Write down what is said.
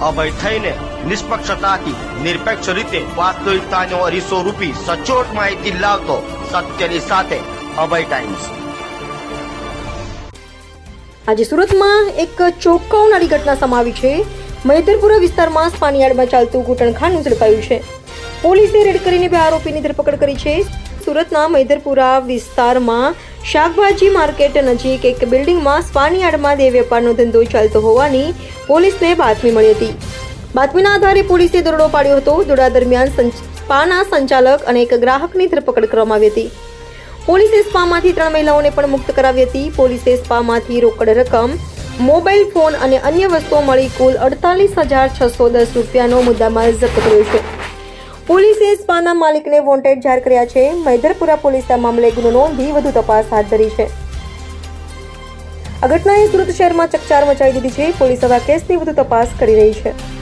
અભય થઈને નિષ્પક્ષતાથી નિરપેક્ષ રીતે વાસ્તવિકતાનો અરીસો રૂપી સચોટ માહિતી લાવતો સત્યની સાથે અભય ટાઈમ્સ. આજે સુરતમાં એક ચોંકાવનારી ઘટના સમાવી છે. મૈદરપુરા વિસ્તારમાં સ્પાનિયાર્ડમાં ચાલતું ઘૂંટણખાનું ઝડપાયું છે. પોલીસે રેડ કરીને બે આરોપીની ધરપકડ કરી છે. સુરતના મૈદરપુરા વિસ્તારમાં શાકભાજી માર્કેટ નજીક એક બિલ્ડિંગમાં સ્પાનિયાર્ડમાં દેહ વેપારનો ધંધો ચાલતો હોવાની પોલીસને બાતમી મળી હતી. બાતમીના આધારે પોલીસે દરોડો પાડ્યો હતો. દોડા દરમિયાન સ્પાના સંચાલક અને એક ગ્રાહકની ધરપકડ કરવામાં આવી હતી. પોલીસે સ્પામાંથી ત્રણ મહિલાઓને પણ મુક્ત કરાવી હતી. પોલીસે સ્પામાંથી રોકડ રકમ, મોબાઈલ ફોન અને અન્ય વસ્તુઓ મળી કુલ અડતાલીસ હજાર છસો દસ રૂપિયાનો મુદ્દામાલ જપ્ત કર્યો છે. પોલીસે સ્પાના માલિકને વોન્ટેડ જાહેર કર્યા છે. મૈદરપુરા પોલીસે આ મામલે ગુનો નોંધી વધુ તપાસ હાથ ધરી છે. આ ઘટનાએ સુરત શહેરમાં ચકચાર મચાવી દીધી છે. પોલીસ હવે કેસની વધુ તપાસ કરી રહી છે.